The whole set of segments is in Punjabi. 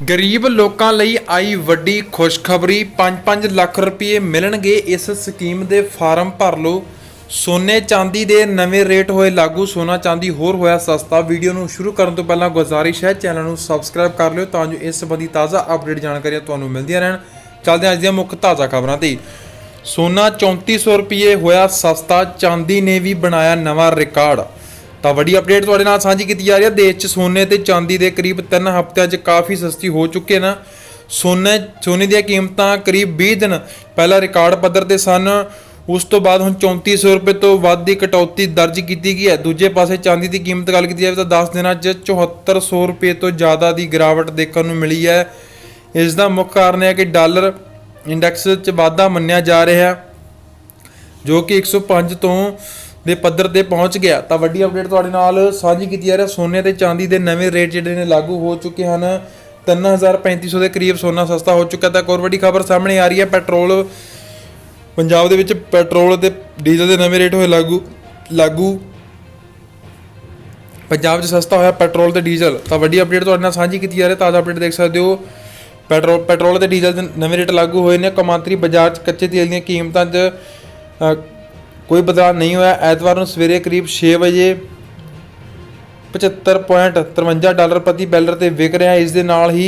ਗਰੀਬ ਲੋਕਾਂ ਲਈ ਆਈ ਵੱਡੀ ਖੁਸ਼ਖਬਰੀ। 5-5 ਲੱਖ ਰੁਪਏ ਮਿਲਣਗੇ ਇਸ ਸਕੀਮ ਦੇ ਫਾਰਮ ਭਰ ਲਓ। ਸੋਨੇ ਚਾਂਦੀ ਦੇ ਨਵੇਂ ਰੇਟ ਹੋਏ ਲਾਗੂ। ਸੋਨਾ ਚਾਂਦੀ ਹੋਰ ਹੋਇਆ ਸਸਤਾ। ਵੀਡੀਓ ਨੂੰ ਸ਼ੁਰੂ ਕਰਨ ਤੋਂ ਪਹਿਲਾਂ ਗੁਜ਼ਾਰਿਸ਼ ਹੈ, ਚੈਨਲ ਨੂੰ ਸਬਸਕ੍ਰਾਈਬ ਕਰ ਲਿਓ ਤਾਂ ਜੋ ਇਸ ਸੰਬੰਧੀ ਤਾਜ਼ਾ ਅਪਡੇਟ ਜਾਣਕਾਰੀਆਂ ਤੁਹਾਨੂੰ ਮਿਲਦੀਆਂ ਰਹਿਣ। ਚੱਲਦੇ ਅੱਜ ਦੀਆਂ ਮੁੱਖ ਤਾਜ਼ਾ ਖਬਰਾਂ ਤੇ। ਸੋਨਾ 3400 ਰੁਪਏ ਹੋਇਆ ਸਸਤਾ। ਚਾਂਦੀ ਨੇ ਵੀ ਬਣਾਇਆ ਨਵਾਂ ਰਿਕਾਰਡ। ਤਾਂ ਵੱਡੀ ਅਪਡੇਟ ਤੁਹਾਡੇ ਨਾਲ ਸਾਂਝੀ ਕੀਤੀ ਜਾ ਰਹੀ ਹੈ। ਦੇਸ਼ 'ਚ ਸੋਨੇ ਤੇ ਚਾਂਦੀ ਦੇ ਕਰੀਬ 3 ਹਫ਼ਤਿਆਂ 'ਚ ਕਾਫੀ ਸਸਤੀ ਹੋ ਚੁੱਕੇ ਨੇ। ਸੋਨੇ ਸੋਨੇ ਦੀਆਂ ਕੀਮਤਾਂ ਕਰੀਬ 20 ਦਿਨ ਪਹਿਲਾਂ ਰਿਕਾਰਡ ਪੱਧਰ ਤੇ ਸਨ। ਉਸ ਤੋਂ ਬਾਅਦ ਹੁਣ 3400 ਰੁਪਏ ਤੋਂ ਵੱਧ ਦੀ ਕਟੌਤੀ ਦਰਜ ਕੀਤੀ ਗਈ ਹੈ। ਦੂਜੇ ਪਾਸੇ ਚਾਂਦੀ ਦੀ ਕੀਮਤ ਗੱਲ ਕੀਤੀ ਜਾਵੇ ਤਾਂ 10 ਦਿਨਾਂ 'ਚ 7400 ਰੁਪਏ ਤੋਂ ਜ਼ਿਆਦਾ ਦੀ ਗਿਰਾਵਟ ਦੇਖਣ ਨੂੰ ਮਿਲੀ ਹੈ। ਇਸ ਦਾ ਮੁੱਖ ਕਾਰਨ ਹੈ ਕਿ ਡਾਲਰ ਇੰਡੈਕਸ 'ਚ ਵਾਧਾ ਮੰਨਿਆ ਜਾ ਰਿਹਾ ਹੈ, ਜੋ ਕਿ 105 ਤੋਂ ਦੇ ਪੱਧਰ ਤੇ ਪਹੁੰਚ ਗਿਆ, ਤਾਂ ਵੱਡੀ ਅਪਡੇਟ ਤੁਹਾਡੇ ਨਾਲ ਸਾਂਝੀ ਕੀਤੀ ਜਾ ਰਹੀ। ਹੈ ਸੋਨੇ ਤੇ ਚਾਂਦੀ ਦੇ ਨਵੇਂ ਰੇਟ ਜਿਹੜੇ ਨੇ ਲਾਗੂ ਹੋ ਚੁੱਕੇ ਹਨ। 3350 ਦੇ ਕਰੀਬ ਸੋਨਾ ਸਸਤਾ ਹੋ ਚੁੱਕਾ ਤਾਂ ਇੱਕ ਹੋਰ ਵੱਡੀ ਖਬਰ ਸਾਹਮਣੇ ਆ ਰਹੀ ਹੈ, ਪੈਟਰੋਲ। ਪੰਜਾਬ ਦੇ ਵਿੱਚ ਪੈਟਰੋਲ ਤੇ ਡੀਜ਼ਲ ਦੇ ਨਵੇਂ ਰੇਟ ਹੋਏ ਲਾਗੂ ਲਾਗੂ। ਪੰਜਾਬ 'ਚ ਸਸਤਾ ਹੋਇਆ ਪੈਟਰੋਲ ਤੇ ਡੀਜ਼ਲ। ਤਾਂ ਵੱਡੀ ਅਪਡੇਟ ਤੁਹਾਡੇ ਨਾਲ ਸਾਂਝੀ ਕੀਤੀ ਜਾ ਰਹੀ ਹੈ, ਤਾਜ਼ਾ ਅਪਡੇਟ ਦੇਖ ਸਕਦੇ ਹੋ। ਪੈਟਰੋਲ ਪੈਟਰੋਲ ਤੇ ਡੀਜ਼ਲ ਦੇ ਨਵੇਂ ਰੇਟ ਲਾਗੂ ਹੋਏ ਨੇ। ਕੌਮਾਂਤਰੀ ਬਾਜ਼ਾਰ 'ਚ ਕੱਚੇ ਤੇਲ ਦੀਆਂ ਕੀਮਤਾਂ 'ਚ ਕੋਈ ਬਦਲਾਅ ਨਹੀਂ ਹੋਇਆ। ਐਤਵਾਰ ਨੂੰ ਸਵੇਰੇ ਕਰੀਬ 6 ਵਜੇ 75.53 ਡਾਲਰ ਪ੍ਰਤੀ ਬੈਲਰ ਤੇ ਵਿਕ ਰਿਹਾ। ਇਸ ਦੇ ਨਾਲ ਹੀ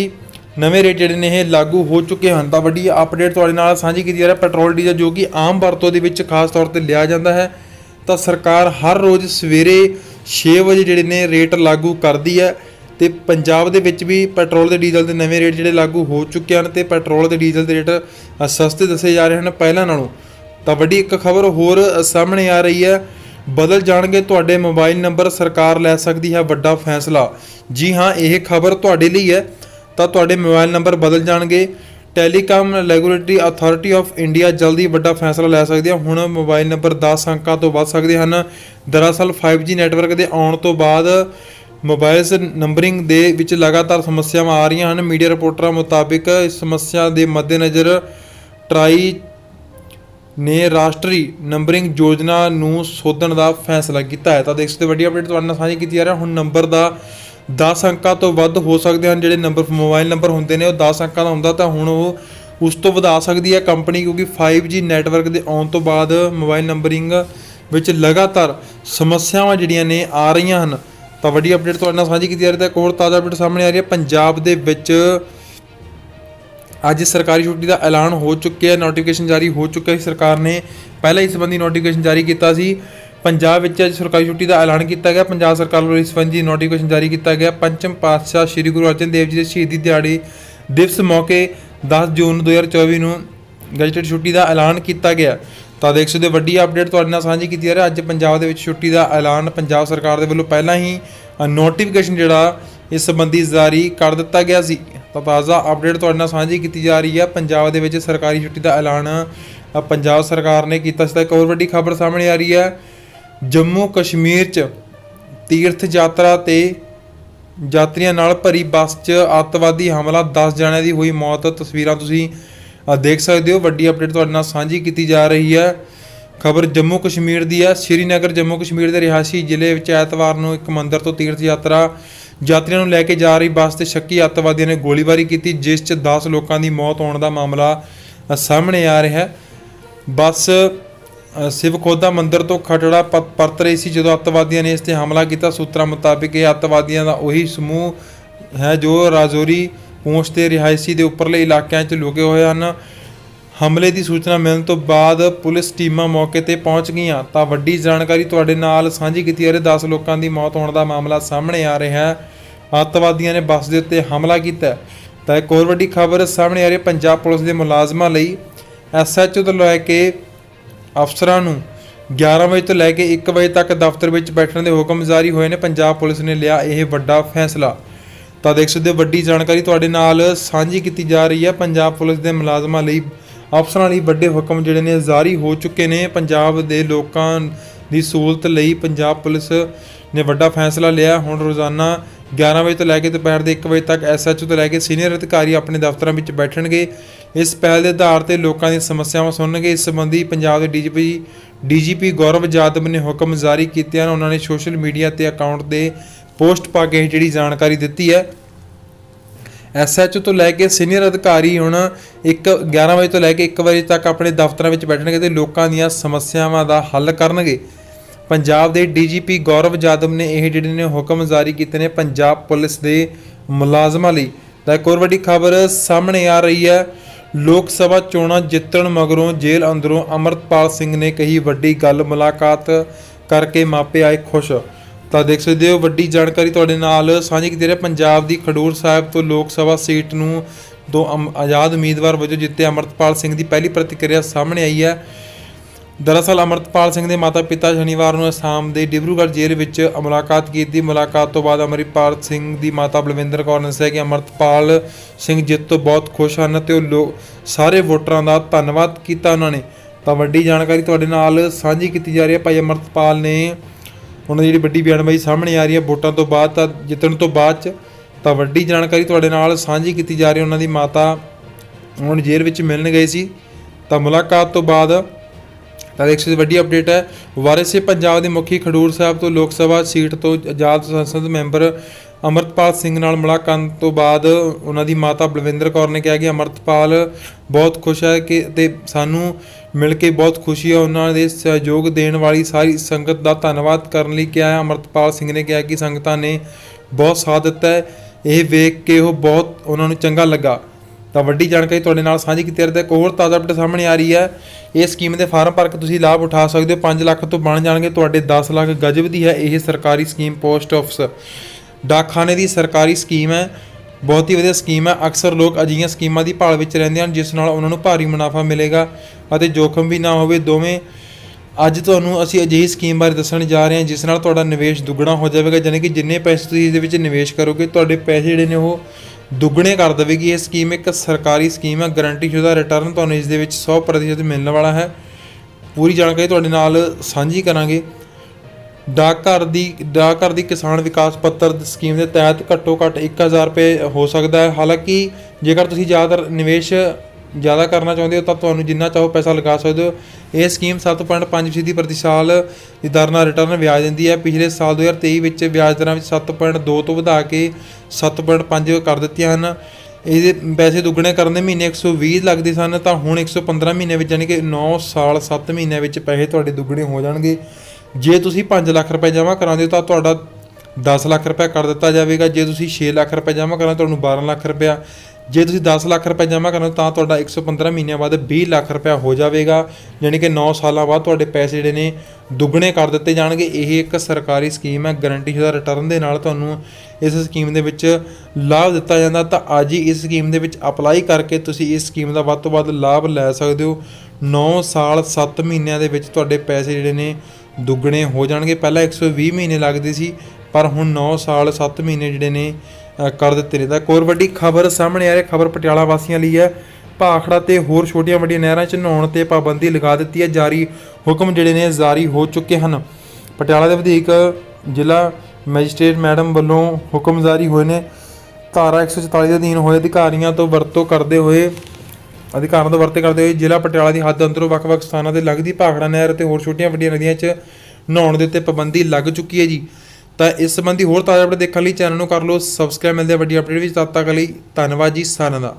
ਨਵੇਂ ਰੇਟ ਜਿਹੜੇ ਨੇ, ਇਹ ਲਾਗੂ ਹੋ ਚੁੱਕੇ ਹਨ। ਤਾਂ ਵੱਡੀ ਅਪਡੇਟ ਤੁਹਾਡੇ ਨਾਲ ਸਾਂਝੀ ਕੀਤੀ ਜਾ ਰਹੀ। ਹੈ ਪੈਟਰੋਲ, ਡੀਜ਼ਲ ਜੋ ਕਿ ਆਮ ਵਰਤੋਂ ਦੇ ਵਿੱਚ ਖਾਸ ਤੌਰ ਤੇ ਲਿਆ ਜਾਂਦਾ ਹੈ। ਤਾਂ ਸਰਕਾਰ ਹਰ ਰੋਜ਼ ਸਵੇਰੇ 6 ਵਜੇ ਜਿਹੜੇ ਨੇ, ਰੇਟ ਲਾਗੂ ਕਰਦੀ ਹੈ ਤੇ ਪੰਜਾਬ ਦੇ ਵਿੱਚ ਵੀ ਪੈਟਰੋਲ ਤੇ ਡੀਜ਼ਲ ਦੇ ਨਵੇਂ ਰੇਟ ਜਿਹੜੇ ਲਾਗੂ ਹੋ ਚੁੱਕੇ ਹਨ ਤੇ ਪੈਟਰੋਲ ਤੇ ਡੀਜ਼ਲ ਦੇ ਰੇਟ ਸਸਤੇ ਦੱਸੇ ਜਾ ਰਹੇ ਹਨ। ਪਹਿਲਾਂ ਨਾਲੋਂ ਤਾਂ ਵੱਡੀ ਇੱਕ ਖਬਰ ਹੋਰ ਸਾਹਮਣੇ ਆ ਰਹੀ ਹੈ। ਬਦਲ ਜਾਣਗੇ ਤੁਹਾਡੇ ਮੋਬਾਈਲ ਨੰਬਰ, ਸਰਕਾਰ ਲੈ ਸਕਦੀ ਹੈ ਵੱਡਾ ਫੈਸਲਾ। ਜੀ ਹਾਂ, ਇਹ ਖਬਰ ਤੁਹਾਡੇ ਲਈ ਹੈ। ਤਾਂ ਤੁਹਾਡੇ ਮੋਬਾਈਲ ਨੰਬਰ ਬਦਲ ਜਾਣਗੇ। Telecom regulatory authority of India ਜਲਦੀ ਵੱਡਾ ਫੈਸਲਾ ਲੈ ਸਕਦੀ ਹੈ। ਹੁਣ ਮੋਬਾਈਲ ਨੰਬਰ 10 ਅੰਕਾਂ ਤੋਂ ਵੱਧ ਸਕਦੇ ਹਨ। ਦਰਅਸਲ 5G ਨੈਟਵਰਕ ਦੇ ਆਉਣ ਤੋਂ ਬਾਅਦ ਮੋਬਾਈਲਸ ਨੰਬਰਿੰਗ ਦੇ ਵਿੱਚ ਲਗਾਤਾਰ ਸਮੱਸਿਆਵਾਂ ਆ ਰਹੀਆਂ ਹਨ। ਮੀਡੀਆ ਰਿਪੋਰਟਰਾਂ ਮੁਤਾਬਿਕ ਇਸ ਸਮੱਸਿਆ ਦੇ ਮੱਦੇਨਜ਼ਰ ਟਰਾਈ ਨੇ ਰਾਸ਼ਟਰੀ ਨੰਬਰਿੰਗ ਯੋਜਨਾ ਨੂੰ ਸੋਧਣ ਦਾ ਫੈਸਲਾ ਕੀਤਾ ਹੈ। ਤਾਂ ਦੇਖ ਸਕਦੇ ਵੱਡੀ ਅਪਡੇਟ ਤੁਹਾਡੇ ਨਾਲ ਸਾਂਝੀ ਕੀਤੀ ਜਾ ਰਹੀ। ਹੈ ਹੁਣ ਨੰਬਰ ਦਾ 10 ਅੰਕਾਂ ਤੋਂ ਵੱਧ ਹੋ ਸਕਦੇ ਹਨ, ਜਿਹੜੇ ਨੰਬਰ, ਮੋਬਾਈਲ ਨੰਬਰ ਹੁੰਦੇ ਨੇ, ਉਹ 10 ਅੰਕਾਂ ਦਾ ਹੁੰਦਾ। ਤਾਂ ਹੁਣ ਉਹ ਉਸ ਤੋਂ ਵਧਾ ਸਕਦੀ ਹੈ ਕੰਪਨੀ, ਕਿਉਂਕਿ 5G ਨੈਟਵਰਕ ਦੇ ਆਉਣ ਤੋਂ ਬਾਅਦ ਮੋਬਾਈਲ ਨੰਬਰਿੰਗ ਵਿੱਚ ਲਗਾਤਾਰ ਸਮੱਸਿਆਵਾਂ ਜਿਹੜੀਆਂ ਨੇ ਆ ਰਹੀਆਂ ਹਨ। ਤਾਂ ਵੱਡੀ ਅਪਡੇਟ ਤੁਹਾਡੇ ਨਾਲ ਸਾਂਝੀ ਕੀਤੀ ਜਾ ਰਹੀ ਹੈ। ਇੱਕ ਹੋਰ ਤਾਜ਼ਾ ਅਪਡੇਟ ਸਾਹਮਣੇ ਆ ਰਹੀ ਹੈ। ਪੰਜਾਬ ਦੇ ਵਿੱਚ ਅੱਜ ਸਰਕਾਰੀ ਛੁੱਟੀ ਦਾ ਐਲਾਨ ਹੋ ਚੁੱਕਿਆ ਹੈ ਨੋਟੀਫਿਕੇਸ਼ਨ ਜਾਰੀ ਹੋ ਚੁੱਕਿਆ ਹੈ ਸਰਕਾਰ ਨੇ ਪਹਿਲਾਂ ਇਸ ਸੰਬੰਧੀ ਨੋਟੀਫਿਕੇਸ਼ਨ ਜਾਰੀ ਕੀਤਾ ਸੀ। ਪੰਜਾਬ ਵਿੱਚ ਅੱਜ ਸਰਕਾਰੀ ਛੁੱਟੀ ਦਾ ਐਲਾਨ ਕੀਤਾ ਗਿਆ। ਪੰਜਾਬ ਸਰਕਾਰ ਵੱਲੋਂ ਇਸ ਸੰਬੰਧੀ ਨੋਟੀਫਿਕੇਸ਼ਨ ਜਾਰੀ ਕੀਤਾ ਗਿਆ। ਪੰਚਮ ਪਾਤਸ਼ਾਹ ਸ੍ਰੀ ਗੁਰੂ ਅਰਜਨ ਦੇਵ ਜੀ ਦੇ ਸ਼ਹੀਦੀ ਦਿਹਾੜੇ ਦਿਵਸ ਮੌਕੇ 10 ਜੂਨ 2024 ਨੂੰ ਗਜ਼ਟਡ ਛੁੱਟੀ ਦਾ ਐਲਾਨ ਕੀਤਾ ਗਿਆ। ਤਾਂ ਦੇਖ ਸਕਦੇ ਹੋ, ਵੱਡੀ ਅਪਡੇਟ ਤੁਹਾਡੇ ਨਾਲ ਸਾਂਝੀ ਕੀਤੀ ਜਾ ਰਹੀ ਅੱਜ ਪੰਜਾਬ ਦੇ ਵਿੱਚ ਛੁੱਟੀ ਦਾ ਐਲਾਨ ਪੰਜਾਬ ਸਰਕਾਰ ਦੇ ਵੱਲੋਂ ਪਹਿਲਾਂ ਹੀ ਨੋਟੀਫਿਕੇਸ਼ਨ ਜਿਹੜਾ ਇਸ ਸੰਬੰਧੀ ਜਾਰੀ ਕਰ ਦਿੱਤਾ ਗਿਆ ਸੀ। ਤਾਂ ਤਾਜ਼ਾ ਅਪਡੇਟ ਤੁਹਾਡੇ ਨਾਲ ਸਾਂਝੀ ਕੀਤੀ ਜਾ ਰਹੀ ਹੈ ਪੰਜਾਬ ਦੇ ਵਿੱਚ ਸਰਕਾਰੀ ਛੁੱਟੀ ਦਾ ਐਲਾਨ ਪੰਜਾਬ ਸਰਕਾਰ ਨੇ ਕੀਤਾ ਸੀ ਤਾਂ ਇੱਕ ਹੋਰ ਵੱਡੀ ਖਬਰ ਸਾਹਮਣੇ ਆ ਰਹੀ ਹੈ। ਜੰਮੂ ਕਸ਼ਮੀਰ 'ਚ ਤੀਰਥ ਯਾਤਰਾ ਤੇ ਯਾਤਰੀਆਂ ਨਾਲ ਭਰੀ ਬੱਸ 'ਚ ਅੱਤਵਾਦੀ ਹਮਲਾ 10 ਜਣਿਆਂ ਦੀ ਹੋਈ ਮੌਤ। ਤਸਵੀਰਾਂ ਤੁਸੀਂ ਦੇਖ ਸਕਦੇ ਹੋ। ਵੱਡੀ ਅਪਡੇਟ ਤੁਹਾਡੇ ਨਾਲ ਸਾਂਝੀ ਕੀਤੀ ਜਾ ਰਹੀ ਹੈ। ਖਬਰ ਜੰਮੂ ਕਸ਼ਮੀਰ ਦੀ ਹੈ। ਸ਼੍ਰੀਨਗਰ ਜੰਮੂ ਕਸ਼ਮੀਰ ਦੇ ਰਿਹਾਇਸ਼ੀ ਜ਼ਿਲ੍ਹੇ ਵਿੱਚ ਐਤਵਾਰ ਨੂੰ ਇੱਕ ਮੰਦਿਰ ਤੋਂ ਤੀਰਥ ਯਾਤਰਾ ਯਾਤਰੀਆਂ ਨੂੰ ਲੈ ਕੇ ਜਾ ਰਹੀ ਬੱਸ ਤੇ ਸ਼ੱਕੀ ਅੱਤਵਾਦੀਆਂ ਨੇ ਗੋਲੀਬਾਰੀ ਕੀਤੀ ਜਿਸ 'ਚ 10 ਲੋਕਾਂ ਦੀ ਮੌਤ ਹੋਣ ਦਾ ਮਾਮਲਾ ਸਾਹਮਣੇ ਆ ਰਿਹਾ ਹੈ। ਬੱਸ ਅ, ਸਿਵਖੋਦਾ ਮੰਦਿਰ ਤੋਂ ਖਟੜਾ ਪ- ਪਰਤ ਰਹੀ ਸੀ ਜਦੋਂ ਅੱਤਵਾਦੀਆਂ ਨੇ ਇਸ ਤੇ ਹਮਲਾ ਕੀਤਾ। ਸੂਤਰਾਂ ਮੁਤਾਬਿਕ ਇਹ ਅੱਤਵਾਦੀਆਂ ਦਾ ਉਹੀ ਸਮੂਹ ਹੈ ਜੋ ਰਾਜੌਰੀ ਪਹੁੰਚ ਤੇ ਰਿਹਾਇਸ਼ੀ ਦੇ ਉੱਪਰਲੇ ਇਲਾਕਿਆਂ 'ਚ ਲੁਕੇ ਹੋਏ ਹਨ। ਹਮਲੇ ਦੀ ਸੂਚਨਾ ਮਿਲਣ ਤੋਂ ਬਾਅਦ ਪੁਲਿਸ ਟੀਮਾਂ ਮੌਕੇ ਤੇ ਪਹੁੰਚ ਗਈਆਂ। ਤਾਂ ਵੱਡੀ ਜਾਣਕਾਰੀ ਤੁਹਾਡੇ ਨਾਲ ਸਾਂਝੀ ਕੀਤੀ ਜਾ ਰਹੀ। 10 ਲੋਕਾਂ ਦੀ ਮੌਤ ਹੋਣ ਦਾ ਮਾਮਲਾ ਸਾਹਮਣੇ ਆ ਰਿਹਾ ਹੈ। ਅੱਤਵਾਦੀਆਂ ਨੇ ਬੱਸ ਦੇ ਉੱਤੇ ਹਮਲਾ ਕੀਤਾ। ਤਾਂ ਇੱਕ ਹੋਰ ਵੱਡੀ ਖਬਰ ਸਾਹਮਣੇ ਆ ਰਹੀ ਹੈ। ਪੰਜਾਬ ਪੁਲਿਸ ਦੇ ਮੁਲਾਜ਼ਮਾਂ ਲਈ ਐਸਐਚਓ ਤੋਂ ਲੈ ਕੇ ਅਫਸਰਾਂ ਨੂੰ 11 ਵਜੇ ਤੋਂ ਲੈ ਕੇ 1 ਵਜੇ ਤੱਕ ਦਫ਼ਤਰ ਵਿੱਚ ਬੈਠਣ ਦੇ ਹੁਕਮ ਜਾਰੀ ਹੋਏ ਨੇ। ਪੰਜਾਬ ਪੁਲਿਸ ਨੇ ਲਿਆ ਇਹ ਵੱਡਾ ਫੈਸਲਾ। ਤਾਂ ਦੇਖ ਸਕਦੇ ਹੋ, ਵੱਡੀ ਜਾਣਕਾਰੀ ਤੁਹਾਡੇ ਨਾਲ ਸਾਂਝੀ ਕੀਤੀ ਜਾ ਰਹੀ ਹੈ। ਪੰਜਾਬ ਪੁਲਿਸ ਦੇ ਮੁਲਾਜ਼ਮਾਂ ਲਈ ਅਫਸਰਾਂ ਲਈ ਵੱਡੇ ਹੁਕਮ ਜਿਹੜੇ ਨੇ ਜਾਰੀ ਹੋ ਚੁੱਕੇ ਨੇ। ਪੰਜਾਬ ਦੇ ਲੋਕਾਂ ਦੀ ਸਹੂਲਤ ਲਈ ਪੰਜਾਬ ਪੁਲਿਸ ਨੇ ਵੱਡਾ ਫੈਸਲਾ ਲਿਆ। ਹੁਣ ਰੋਜ਼ਾਨਾ 11 ਵਜੇ ਤੋਂ ਲੈ ਕੇ ਦੁਪਹਿਰ ਦੇ 1 ਵਜੇ ਤੱਕ ਐਸਐਚਓ ਤੋਂ ਲੈ ਕੇ ਸੀਨੀਅਰ ਅਧਿਕਾਰੀ ਆਪਣੇ ਦਫ਼ਤਰਾਂ ਵਿੱਚ ਬੈਠਣਗੇ। ਇਸ ਪਹਿਲ ਦੇ ਆਧਾਰ ਤੇ ਲੋਕਾਂ ਦੀਆਂ ਸਮੱਸਿਆਵਾਂ ਸੁਣਨਗੇ। ਇਸ ਸੰਬੰਧੀ ਪੰਜਾਬ ਦੇ ਡੀਜੀਪੀ ਡੀਜੀਪੀ ਗੌਰਵ ਯਾਦਵ ਨੇ ਹੁਕਮ ਜਾਰੀ ਕੀਤੇ ਹਨ। ਉਹਨਾਂ ਨੇ ਸੋਸ਼ਲ ਮੀਡੀਆ ਤੇ ਅਕਾਊਂਟ ਦੇ ਪੋਸਟ ਪਾ ਕੇ ਜਿਹੜੀ ਜਾਣਕਾਰੀ ਦਿੱਤੀ ਹੈ। ਐਸਐਚਓ ਤੋਂ ਲੈ ਕੇ ਸੀਨੀਅਰ ਅਧਿਕਾਰੀ ਹੁਣ ਇੱਕ 11 ਵਜੇ ਤੋਂ ਲੈ ਕੇ 1 ਵਜੇ ਤੱਕ ਆਪਣੇ ਦਫ਼ਤਰਾਂ ਵਿੱਚ ਬੈਠਣਗੇ ਤੇ ਲੋਕਾਂ ਦੀਆਂ ਸਮੱਸਿਆਵਾਂ ਦਾ ਹੱਲ ਕਰਨਗੇ। ਪੰਜਾਬ ਦੇ ਡੀਜੀਪੀ ਗੌਰਵ ਜਾਦਵ ਨੇ ਇਹ ਜਿਹੜੇ ਨੇ ਹੁਕਮ ਜਾਰੀ ਕੀਤੇ ਨੇ ਪੰਜਾਬ ਪੁਲਿਸ ਦੇ ਮੁਲਾਜ਼ਮਾਂ ਲਈ। ਤਾਂ ਇੱਕ ਹੋਰ ਵੱਡੀ ਖਬਰ ਸਾਹਮਣੇ ਆ ਰਹੀ ਹੈ। ਲੋਕ ਸਭਾ ਚੋਣਾਂ ਜਿੱਤਣ ਮਗਰੋਂ ਜੇਲ੍ਹ ਅੰਦਰੋਂ ਅਮਰਤਪਾਲ ਸਿੰਘ ਨੇ ਕਹੀ ਵੱਡੀ ਗੱਲ, ਮੁਲਾਕਾਤ ਕਰਕੇ ਮਾਪੇ ਆਏ ਖੁਸ਼। ਤਾਂ ਦੇਖ ਸਕਦੇ ਹੋ, ਵੱਡੀ ਜਾਣਕਾਰੀ ਤੁਹਾਡੇ ਨਾਲ ਸਾਂਝੀ ਕੀਤੀ ਰਹੀ ਹੈ। ਪੰਜਾਬ ਦੀ ਖਡੂਰ ਸਾਹਿਬ ਤੋਂ ਲੋਕ ਸਭਾ ਸੀਟ ਨੂੰ ਦੋ ਅਮ- ਆਜ਼ਾਦ ਉਮੀਦਵਾਰ ਵਜੋਂ ਜਿੱਤੇ ਅਮਰਤਪਾਲ ਸਿੰਘ ਦੀ ਪਹਿਲੀ ਪ੍ਰਤੀਕਿਰਿਆ ਸਾਹਮਣੇ ਆਈ ਹੈ। ਦਰਅਸਲ ਅਮਰਤਪਾਲ ਸਿੰਘ ਦੇ ਮਾਤਾ-ਪਿਤਾ ਸ਼ਨੀਵਾਰ ਨੂੰ ਅਸਾਮ ਦੇ ਡਿਬਰੂਗੜ੍ਹ ਜੇਲ੍ਹ ਵਿੱਚ ਮੁਲਾਕਾਤ ਕੀਤੀ। ਮੁਲਾਕਾਤ ਤੋਂ ਬਾਅਦ ਅਮਰਪਾਲ ਸਿੰਘ ਦੀ ਮਾਤਾ ਬਲਵਿੰਦਰ ਕੌਰ ਨੇ ਦੱਸਿਆ ਕਿ ਅਮਰਤਪਾਲ ਸਿੰਘ ਜਿੱਤ ਤੋਂ ਬਹੁਤ ਖੁਸ਼ ਹਨ ਤੇ ਉਹ ਲੋਕ ਸਾਰੇ ਵੋਟਰਾਂ ਦਾ ਧੰਨਵਾਦ ਕੀਤਾ ਉਹਨਾਂ ਨੇ। ਤਾਂ ਵੱਡੀ ਜਾਣਕਾਰੀ ਤੁਹਾਡੇ ਨਾਲ ਸਾਂਝੀ ਕੀਤੀ ਜਾ ਰਹੀ ਹੈ। ਭਾਈ ਅਮਰਤਪਾਲ ਨੇ ਉਹਨਾਂ ਦੀ ਜਿਹੜੀ ਵੱਡੀ ਬਿਆਨਬਾਜ਼ੀ ਸਾਹਮਣੇ ਆ ਰਹੀ ਹੈ ਵੋਟਾਂ ਤੋਂ ਬਾਅਦ ਤਾਂ ਜਿੱਤਣ ਤੋਂ ਬਾਅਦ ਚ ਤਾਂ ਵੱਡੀ ਜਾਣਕਾਰੀ ਤੁਹਾਡੇ ਨਾਲ ਸਾਂਝੀ ਕੀਤੀ ਜਾ ਰਹੀ ਉਹਨਾਂ ਦੀ ਮਾਤਾ ਹੁਣ ਜੇਲ੍ਹ ਵਿੱਚ ਮਿਲਣ ਗਏ ਸੀ। ਤਾਂ ਮੁਲਾਕਾਤ ਤੋਂ ਬਾਅਦ ਤਾਂ ਇੱਕ ਸੋ, ਵੱਡੀ ਅਪਡੇਟ ਹੈ। ਵਾਰਿਸੇ ਪੰਜਾਬ ਦੇ ਮੁਖੀ ਖਡੂਰ ਸਾਹਿਬ ਤੋਂ ਲੋਕ ਸਭਾ ਸੀਟ ਤੋਂ ਆਜ਼ਾਦ ਸੰਸਦ ਮੈਂਬਰ ਅਮਰਤਪਾਲ ਸਿੰਘ ਨਾਲ ਮੁਲਾਕਾਤ ਤੋਂ ਬਾਅਦ ਉਹਨਾਂ ਦੀ ਮਾਤਾ ਬਲਵਿੰਦਰ ਕੌਰ ਨੇ ਕਿਹਾ ਕਿ ਅਮਰਤਪਾਲ ਬਹੁਤ ਖੁਸ਼ ਹੈ ਕਿ ਤੇ ਸਾਨੂੰ ਮਿਲ ਕੇ ਬਹੁਤ ਖੁਸ਼ੀ ਹੈ। ਉਹਨਾਂ ਦੇ ਸਹਿਯੋਗ ਦੇਣ ਵਾਲੀ ਸਾਰੀ ਸੰਗਤ ਦਾ ਧੰਨਵਾਦ ਕਰਨ ਲਈ ਕਿਹਾ ਹੈ। ਅਮਰਤਪਾਲ ਸਿੰਘ ਨੇ ਕਿਹਾ ਕਿ ਸੰਗਤਾਂ ਨੇ ਬਹੁਤ ਸਾਥ ਦਿੱਤਾ ਹੈ। ਇਹ ਵੇਖ ਕੇ ਉਹ ਬਹੁਤ ਉਹਨਾਂ ਨੂੰ ਚੰਗਾ ਲੱਗਾ। ਤਾਂ ਵੱਡੀ ਜਾਣਕਾਰੀ ਤੁਹਾਡੇ ਨਾਲ ਸਾਂਝੀ ਕੀਤੀ ਹੈ। ਇੱਕ ਹੋਰ ਤਾਜ਼ਾ ਅਪਡੇਟ ਸਾਹਮਣੇ ਆ ਰਹੀ ਹੈ। ਇਹ ਸਕੀਮ ਦੇ ਫਾਰਮ ਭਰ ਕੇ ਤੁਸੀਂ ਲਾਭ ਉਠਾ ਸਕਦੇ ਹੋ। 5 ਲੱਖ ਤੋਂ ਬਣ ਜਾਣਗੇ। ਤੁਹਾਡੇ 10 ਲੱਖ ਗਜਬ ਦੀ ਹੈ। ਇਹ ਸਰਕਾਰੀ ਸਕੀਮ ਪੋਸਟ ਆਫਿਸ ਡਾਕਖਾਨੇ ਦੀ ਸਰਕਾਰੀ ਸਕੀਮ ਹੈ। ਬਹੁਤ ਹੀ ਵਧੀਆ ਸਕੀਮ ਹੈ। ਅਕਸਰ ਲੋਕ ਅਜਿਹੀਆਂ ਸਕੀਮਾਂ ਦੀ ਭਾਲ ਵਿੱਚ ਰਹਿੰਦੇ ਹਨ, ਜਿਸ ਨਾਲ ਉਹਨਾਂ ਨੂੰ ਭਾਰੀ ਮੁਨਾਫਾ ਮਿਲੇਗਾ ਅਤੇ ਜੋਖਮ ਵੀ ਨਾ ਹੋਵੇ। ਦੋਵੇਂ ਅੱਜ ਤੁਹਾਨੂੰ ਅਸੀਂ ਅਜਿਹੀ ਸਕੀਮ ਬਾਰੇ ਦੱਸਣ ਜਾ ਰਹੇ ਹਾਂ, ਜਿਸ ਨਾਲ ਤੁਹਾਡਾ ਨਿਵੇਸ਼ ਦੁੱਗਣਾ ਹੋ ਜਾਵੇਗਾ, ਯਾਨੀ ਕਿ ਜਿੰਨੇ ਪੈਸੇ ਤੁਸੀਂ ਇਸ ਦੇ ਵਿੱਚ ਨਿਵੇਸ਼ ਕਰੋਗੇ, ਤੁਹਾਡੇ ਪੈਸੇ ਜਿਹੜੇ ਨੇ ਉਹ ਦੁੱਗਣੇ ਕਰ ਦੇਵੇਗੀ। ਇਹ ਸਕੀਮ ਇੱਕ ਸਰਕਾਰੀ ਸਕੀਮ ਹੈ। ਗਾਰੰਟੀਸ਼ੁਦਾ ਰਿਟਰਨ ਤੁਹਾਨੂੰ ਇਸ ਦੇ ਵਿੱਚ 100% ਮਿਲਣ ਵਾਲਾ ਹੈ। ਪੂਰੀ ਜਾਣਕਾਰੀ ਤੁਹਾਡੇ ਨਾਲ ਸਾਂਝੀ ਕਰਾਂਗੇ। ਡਾਕਘਰ ਦੀ ਡਾਕਘਰ ਦੀ ਕਿਸਾਨ ਵਿਕਾਸ ਪੱਤਰ ਸਕੀਮ ਦੇ ਤਹਿਤ ਘੱਟੋ ਘੱਟ 1000 ਰੁਪਏ ਹੋ ਸਕਦਾ ਹੈ। ਹਾਲਾਂਕਿ ਜੇਕਰ ਤੁਸੀਂ ਜ਼ਿਆਦਾਤਰ ਨਿਵੇਸ਼ ਜ਼ਿਆਦਾ ਕਰਨਾ ਚਾਹੁੰਦੇ ਹੋ, ਤਾਂ ਤੁਹਾਨੂੰ ਜਿੰਨਾ ਚਾਹੋ ਪੈਸਾ ਲਗਾ ਸਕਦੇ ਹੋ। ਇਹ ਸਕੀਮ 7.5% ਪ੍ਰਤੀ ਸਾਲ ਦੀ ਦਰ ਨਾਲ ਰਿਟਰਨ ਵਿਆਜ ਦਿੰਦੀ ਹੈ। ਪਿਛਲੇ ਸਾਲ 2023 ਵਿੱਚ ਵਿਆਜ ਦਰਾਂ ਵਿੱਚ 7.2 ਤੋਂ ਵਧਾ ਕੇ 7.5 ਕਰ ਦਿੱਤੀਆਂ ਹਨ। ਇਹਦੇ ਪੈਸੇ ਦੁੱਗਣੇ ਕਰਨ ਦੇ ਮਹੀਨੇ 120 ਲੱਗਦੇ ਸਨ, ਤਾਂ ਹੁਣ 115 ਮਹੀਨੇ ਵਿੱਚ, ਯਾਨੀ ਕਿ 9 ਸਾਲ 7 ਮਹੀਨਿਆਂ ਵਿੱਚ ਪੈਸੇ ਤੁਹਾਡੇ ਦੁੱਗਣੇ ਹੋ ਜਾਣਗੇ। ਜੇ ਤੁਸੀਂ 5 ਲੱਖ ਰੁਪਏ ਜਮ੍ਹਾਂ ਕਰਾਉਂਦੇ ਹੋ ਤਾਂ ਤੁਹਾਡਾ 10 ਲੱਖ ਰੁਪਏ ਕਰ ਦਿੱਤਾ ਜਾਵੇਗਾ। ਜੇ ਤੁਸੀਂ 6 ਲੱਖ ਰੁਪਏ ਜਮ੍ਹਾਂ ਕਰਾਉਂਦੇ ਤੁਹਾਨੂੰ 12 ਲੱਖ ਰੁਪਇਆ। ਜੇ ਤੁਸੀਂ 10 ਲੱਖ ਰੁਪਏ ਜਮ੍ਹਾਂ ਕਰਾਉਂਦੇ ਤਾਂ ਤੁਹਾਡਾ 115 ਮਹੀਨਿਆਂ ਬਾਅਦ 20 ਲੱਖ ਰੁਪਇਆ ਹੋ ਜਾਵੇਗਾ। ਯਾਨੀ ਕਿ 9 ਸਾਲਾਂ ਬਾਅਦ ਤੁਹਾਡੇ ਪੈਸੇ ਜਿਹੜੇ ਨੇ ਦੁੱਗਣੇ ਕਰ ਦਿੱਤੇ ਜਾਣਗੇ। ਇਹ ਇੱਕ ਸਰਕਾਰੀ ਸਕੀਮ ਹੈ। ਗਾਰੰਟੀਸ਼ੁਦਾ ਰਿਟਰਨ ਦੇ ਨਾਲ ਤੁਹਾਨੂੰ ਇਸ ਸਕੀਮ ਦੇ ਵਿੱਚ ਲਾਭ ਦਿੱਤਾ ਜਾਂਦਾ। ਤਾਂ ਅੱਜ ਹੀ ਇਸ ਸਕੀਮ ਦੇ ਵਿੱਚ ਅਪਲਾਈ ਕਰਕੇ ਤੁਸੀਂ ਇਸ ਸਕੀਮ ਦਾ ਵੱਧ ਤੋਂ ਵੱਧ ਲਾਭ ਲੈ ਸਕਦੇ ਹੋ। 9 ਸਾਲ 7 ਮਹੀਨਿਆਂ ਦੇ ਵਿੱਚ ਤੁਹਾਡੇ ਪੈਸੇ ਜਿਹੜੇ ਨੇ ਦੁੱਗਣੇ ਹੋ ਜਾਣਗੇ। ਪਹਿਲਾਂ 120 ਮਹੀਨੇ ਲੱਗਦੇ ਸੀ, ਪਰ ਹੁਣ 9 ਸਾਲ 7 ਮਹੀਨੇ ਜਿਹੜੇ ਨੇ ਕਰ ਦਿੱਤੇ ਨੇ। ਤਾਂ ਇੱਕ ਹੋਰ ਵੱਡੀ ਖਬਰ ਸਾਹਮਣੇ ਆ ਰਹੀ ਖਬਰ ਪਟਿਆਲਾ ਵਾਸੀਆਂ ਲਈ ਹੈ। ਭਾਖੜਾ ਤੇ ਹੋਰ ਛੋਟੀਆਂ ਵੱਡੀਆਂ ਨਹਿਰਾਂ 'ਚ ਨਹਾਉਣ ਤੇ ਪਾਬੰਦੀ ਲਗਾ ਦਿੱਤੀ ਹੈ। ਜਾਰੀ ਹੁਕਮ ਜਿਹੜੇ ਨੇ, ਜਾਰੀ ਹੋ ਚੁੱਕੇ ਹਨ। ਪਟਿਆਲਾ ਦੇ ਵਧੇਕ ਜ਼ਿਲ੍ਹਾ ਮੈਜਿਸਟ੍ਰੇਟ ਮੈਡਮ ਵੱਲੋਂ ਹੁਕਮ ਜਾਰੀ ਹੋਏ ਨੇ। ਧਾਰਾ 144 ਦੇ ਅਧੀਨ ਹੋਏ ਅਧਿਕਾਰੀਆਂ ਤੋਂ ਵਰਤੋਂ ਕਰਦੇ ਹੋਏ ਅਧਿਕਾਰਾਂ ਦਾ ਵਰਤੇ ਕਰਦੇ ਹੋਏ ਜ਼ਿਲ੍ਹਾ ਪਟਿਆਲਾ ਦੀ ਹੱਦ ਅੰਦਰੋਂ ਵੱਖ-ਵੱਖ ਸਥਾਨਾਂ ਤੇ ਲੱਗਦੀ ਭਾਖੜਾ ਨਹਿਰ ਅਤੇ ਹੋਰ ਛੋਟੀਆਂ ਵੱਡੀਆਂ ਨਦੀਆਂ 'ਚ ਨਹਾਉਣ ਦੇ ਉੱਤੇ ਪਾਬੰਦੀ ਲੱਗ ਚੁੱਕੀ ਹੈ ਜੀ। ਤਾਂ ਇਸ ਸੰਬੰਧੀ ਹੋਰ ਤਾਜ਼ਾ ਅਪਡੇਟ ਦੇਖਣ ਲਈ ਚੈਨਲ ਨੂੰ ਕਰ ਲਓ, ਸਬਸਕ੍ਰਾਈਬ ਮਿਲਦੇ ਆ ਵੱਡੀ ਅਪਡੇਟ ਵਿੱਚ। ਤਦ ਤੱਕ ਲਈ ਧੰਨਵਾਦ ਜੀ, ਸਾਰਿਆਂ ਦਾ।